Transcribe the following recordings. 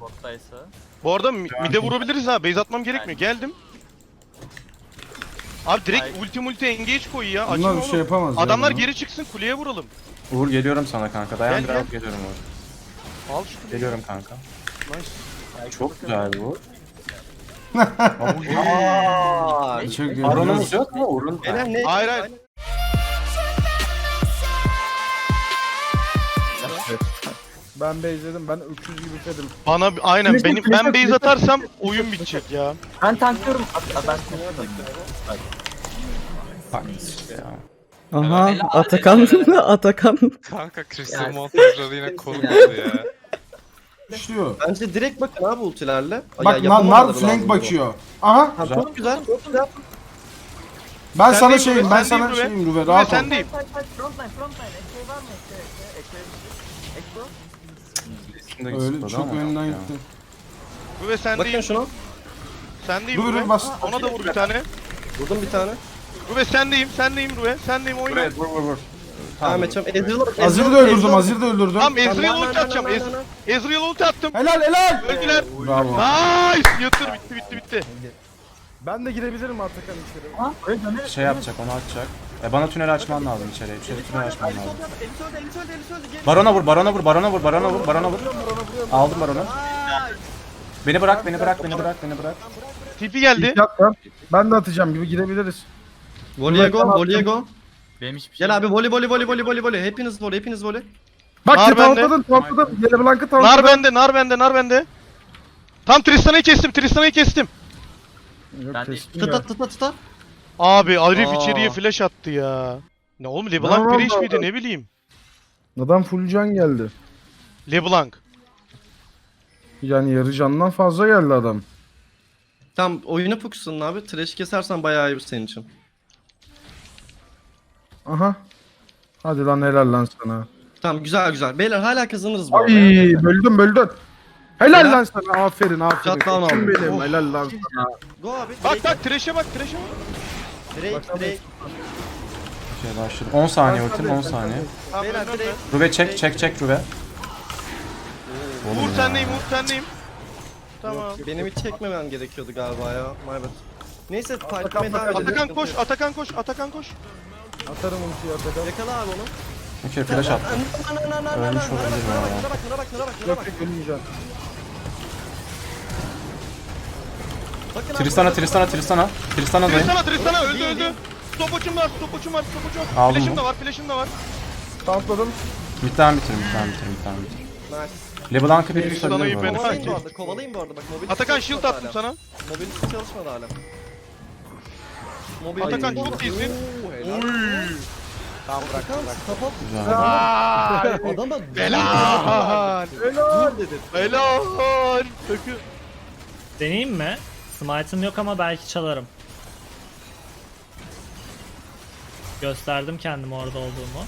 bottaysa. Bu arada mi- mide vurabiliriz ha. Base atmam gerekmiyor. Geldim. Abi direkt Ay. ulti multi engage koy ya. Açın Bunlar bir oğlum. şey yapamaz ya Adamlar bana. geri çıksın kuleye vuralım. Uğur geliyorum sana kanka. Dayan Gel, biraz gel. geliyorum Uğur. Al şu kuleyi. Geliyorum kanka. Nice. Çok güzel bu. Ederim. Baronumuz yok mu Uğur'un? Hayır hayır. Ben base'ledim. Ben 300 gibi bitirdim. Bana aynen benim ben base atarsam oyun bitecek ya. Ben tanklıyorum. Hatta ben tanıyordum. Bak işte ya. Aha Atakan Atakan. Kanka Crystal Yani- montajları yine konuk oldu ya. İşliyor. Bence direkt bakın abi ultilerle. Bak Ya, nar, nar flank bakıyor. Aha Ha, çok güzel, çok güzel. ben Sen sana değil şeyim Ruve, ben sen sana değil Ruve. şeyim Ruve rahat ol. sen deyim. Frontline frontline. Ekşe var mı? Ekşe ekşe. Ekşe. Üstünde Öyle çok önden gitti. Ve sen Bakın şunu. Sen deyim Ruve Ruve. Ruve bas. Ona da vur bir tane. Vurdum bir tane. Ruve sen deyim. Sen deyim Ruve. Sen deyim oyna. Vur vur vur. Tamam. Ezreal'a bak. Azir'i de öldürdüm Azir'i de öldürdüm. Tamam Ezreal ulti atacağım. Ez-. Ezreal ulti attım. Helal helal. Öldüler. Bravo. Nice. Yatır bitti bitti bitti. Ben de girebilirim Atakan içeri. Şey yapacak onu açacak. E bana tünel açman lazım içeriye. İçeri tünel açman lazım. öldü, Elis öldü, Elis öldü. Gel. Barona vur, barona vur, barona vur, barona vur, barona vur. Aldım baronu. Beni bırak, beni bırak, beni bırak, beni bırak. TP geldi. Ben de atacağım gibi girebiliriz. Voley'e go, voley'e go. Benim hiçbir şey Gel abi voley voley voley voley voley voley. Hepiniz voley, hepiniz voley. Bak Nar bende. tavukladın tavukladın. Yellow Blank'ı Nar tavukladın. bende, nar bende, nar bende. Tam Tristana'yı kestim, Tristana'yı kestim. Yok Ben de- kestim Tıta ya. tıta tıta. Abi Arif Aa. içeriye flash attı ya. Ne oğlum Ne LeBlanc var bir iş orada? miydi ne bileyim. Adam full can geldi. LeBlanc. Yani yarı candan fazla geldi adam. Tamam oyuna fokuslanın abi. Trash kesersen bayağı iyi senin için. Aha. Hadi lan helal lan sana. Tamam güzel güzel. Beyler hala kazanırız bu arada. Ay böldün böldün. Helal Helal. lan sana aferin aferin. Koçum aldım. benim Of. helal lan sana. Go abi. Bak bak Thresh'e bak, Thresh'e bak. Drake, Drake. Şey başladı. 10 saniye ultim, 10 saniye. Tamam, Beyler önüne Drake. önüne. Ruve çek, çek, çek Ruve. Uğur sendeyim, Uğur sendeyim. Tamam. Benim hiç çekmemen gerekiyordu galiba ya. My bad. Neyse Atakan, devam edelim. Atakan koş, Atakan koş, Atakan koş. Atarım ultiyi Atakan. Yakala abi onu. Okey flash attım. Ölmüş olabilirim Nara bak, ya. nara bak, nara bak, nara bak, nara Yok bak. yok ölmeyeceğim. Tristana, Tristana, bakın. Tristana. Tristana'dayım. Tristana, Tristana öldü öldü. Stopaçım var, stopaçım var, stopaçım var. Aldım Flash'ım bu. da var, flash'ım da var. Tauntladım. Midden bitirin, midden bitirin, midden bitirin. Nice. LeBlanc'ı bir Tristana'yı tutabilir mi? ben- Kovalayın bu arada, kovalayın bu arada. Bak mobility Atakan shield attım hala. sana. Mobility çalışmadı hala. Mobility- Atakan çok iyisin. Oo, helal. Tamam bırak bırak. kapat. Vay. Adama Helal. Helal dedi. Helal. Takım. Deneyeyim mi? Smite'ım yok ama belki çalarım. Gösterdim kendimi orada olduğumu.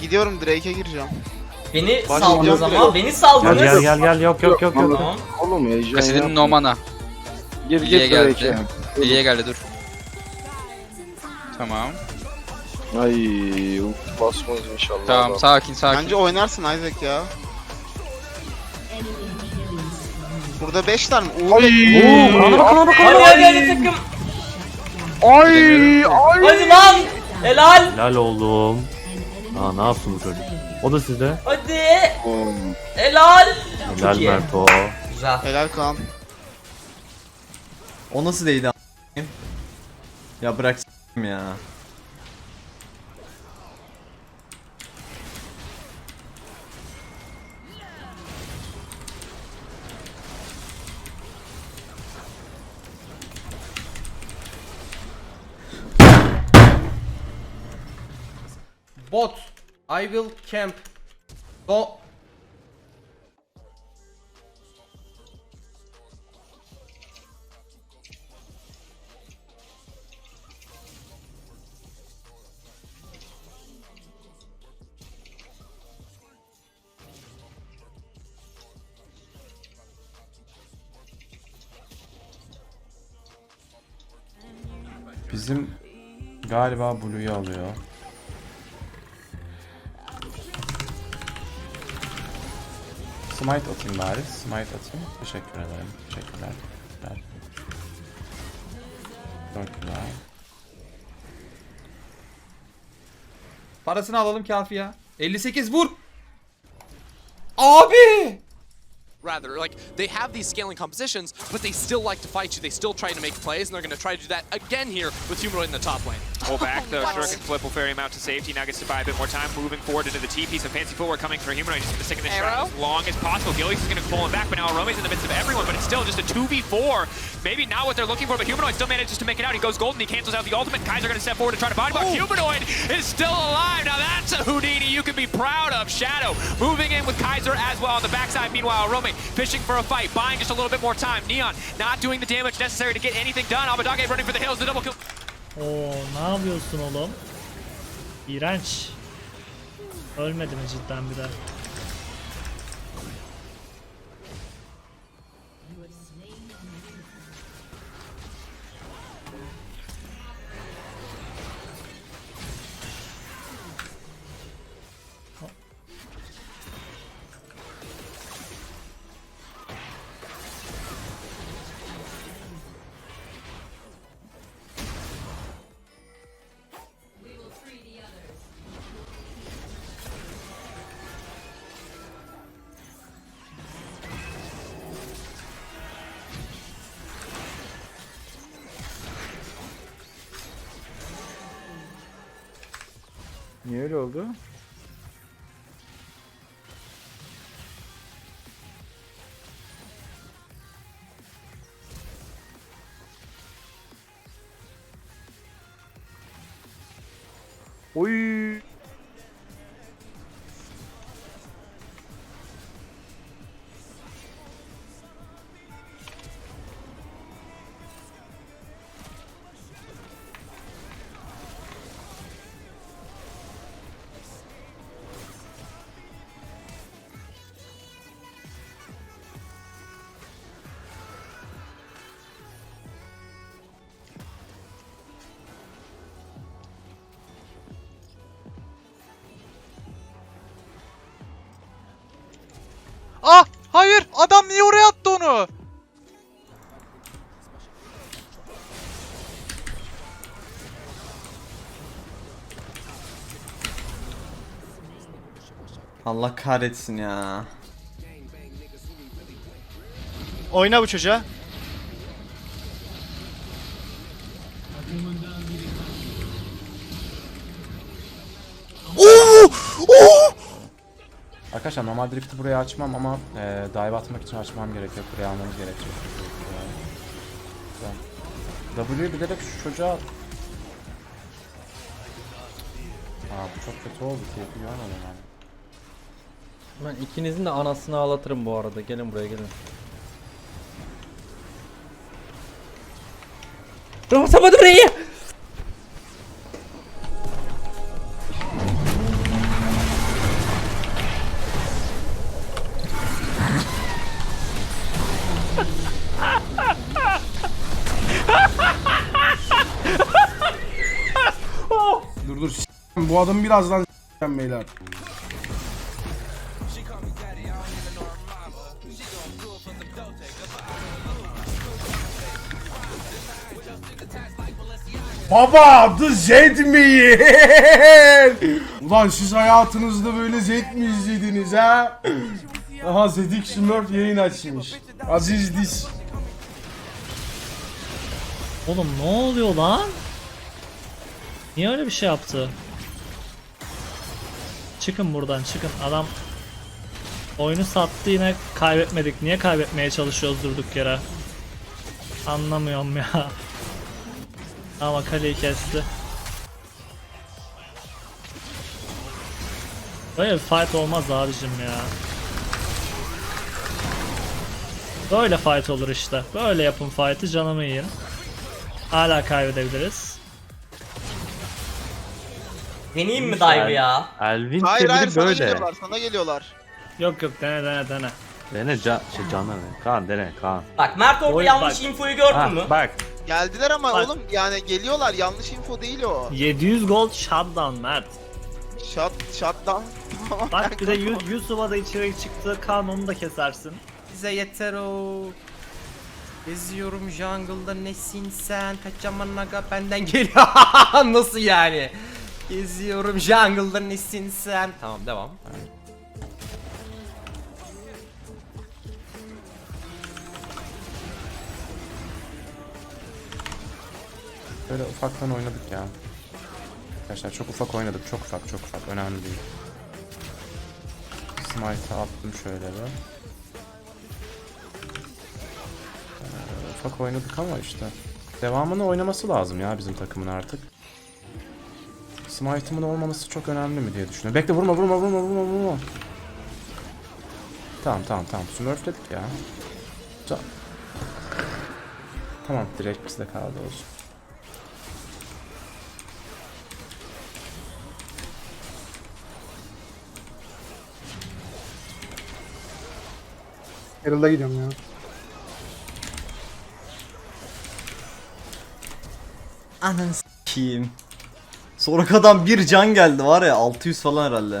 Gidiyorum Drake'e gireceğim. Beni Başlayacağım saldınız direkt. ama beni saldınız. Gel gel gel yok yok yok yok. Tamam. Oğlum heyecan Kasidinin Nomana. Gir İyiye geldi. İyiye geldi dur. Tamam. Ay basmaz inşallah. Tamam sakin sakin. Bence oynarsın Isaac ya. Burada 5 tane. Uğur Hadi hadi hadi takım. Ay Hadi lan. Helal. Helal oğlum. Aa ne yapsın bu çocuk? O da sizde. Hadi. Helal. Helal iyi. Mert o. Güzel. Helal Kaan. O nasıl değdi? Ya bırak ya. Bot. I will camp. Go. Bizim galiba Blue'yu alıyor. Smite atayım bari. Smite atayım. Teşekkür ederim. Teşekkürler. Teşekkürler. Güzel. Parasını alalım kafi ya. 58 vur. Abi! Rather. Like, they have these scaling compositions, but they still like to fight you. They still try to make plays, and they're going to try to do that again here with Humanoid in the top lane. Pull back, though. Shuriken Flip will ferry him out to safety. Now gets to buy a bit more time, moving forward into the TP. Some fancy footwork coming for Humanoid. He's going to stick in the Arrow? as long as possible. Gillies is going to pull him back, but now Arome's in the midst of everyone, but it's still just a 2v4. Maybe not what they're looking for, but Humanoid still manages to make it out. He goes golden, he cancels out the ultimate. Kaiser going to step forward to try to body block. Humanoid is still alive. Now that's a Houdini you can be proud of. Shadow moving in with Kaiser as well on the backside. Meanwhile, Arome fishing for a fight, buying just a little bit more time. Neon not doing the damage necessary to get anything done. Abadage running for the hills, the double kill. Oo ne yapıyorsun oğlum? İğrenç. Ölmedi mi cidden bir de? Niye öyle oldu? Ah! Hayır! Adam niye oraya attı onu? Allah kahretsin ya. Oyna bu çocuğa. Arkadaşlar normal drift'i buraya açmam ama e, dive atmak için açmam gerekiyor. Buraya almamız gerekiyor. W'yu bilerek şu çocuğa... Aa bu çok kötü oldu. Keyfi görmedim yani. Ben ikinizin de anasını ağlatırım bu arada. Gelin buraya gelin. Basamadım burayı. Bu adamı birazdan s**eceğim beyler. Baba The Zed mi? Ulan siz hayatınızda böyle Zed mi izlediniz ha? Aha Zedik Smurf yayın açmış. Aziz Dis. Oğlum ne oluyor lan? Niye öyle bir şey yaptı? Çıkın buradan çıkın. Adam oyunu sattı yine kaybetmedik. Niye kaybetmeye çalışıyoruz durduk yere? Anlamıyorum ya. Ama kaleyi kesti. Böyle fight olmaz abicim ya. Böyle fight olur işte. Böyle yapın fight'ı canımı yiyin. Hala kaybedebiliriz. Deneyeyim mi dive ya? Elvin Hayır hayır sana geliyorlar sana geliyorlar. Yok yok dene dene dene. Dene can, şey canlar Kaan dene Kaan. Bak Mert orada Oy, yanlış bak. infoyu gördün Ha, mü? bak Geldiler ama Bak. oğlum yani geliyorlar yanlış info değil o. 700 gold shutdown Mert. Shut, shutdown. Bak bir de Yu- Yusuf'a da içeri çıktı. Kaan onu da kesersin. Bize yeter o. Geziyorum jungle'da nesin sen? Kaçaman aga benden geliyor. Nasıl yani? Geziyorum jungle'da nesin sen? Tamam devam. Böyle ufaktan oynadık ya. Arkadaşlar çok ufak oynadık. Çok ufak çok ufak. Önemli değil. Smite'ı attım şöyle bir. Ee, ufak oynadık ama işte. Devamını oynaması lazım ya bizim takımın artık. Smite'ımın olmaması çok önemli mi diye düşünüyorum. Bekle vurma vurma vurma vurma vurma. Tamam tamam tamam. Smurfledik ya. Güzel. Tamam direkt bizde kaldı olsun. Herald'a gidiyorum ya. Ananı s**eyim. Sorakadan bir can geldi var ya 600 falan herhalde.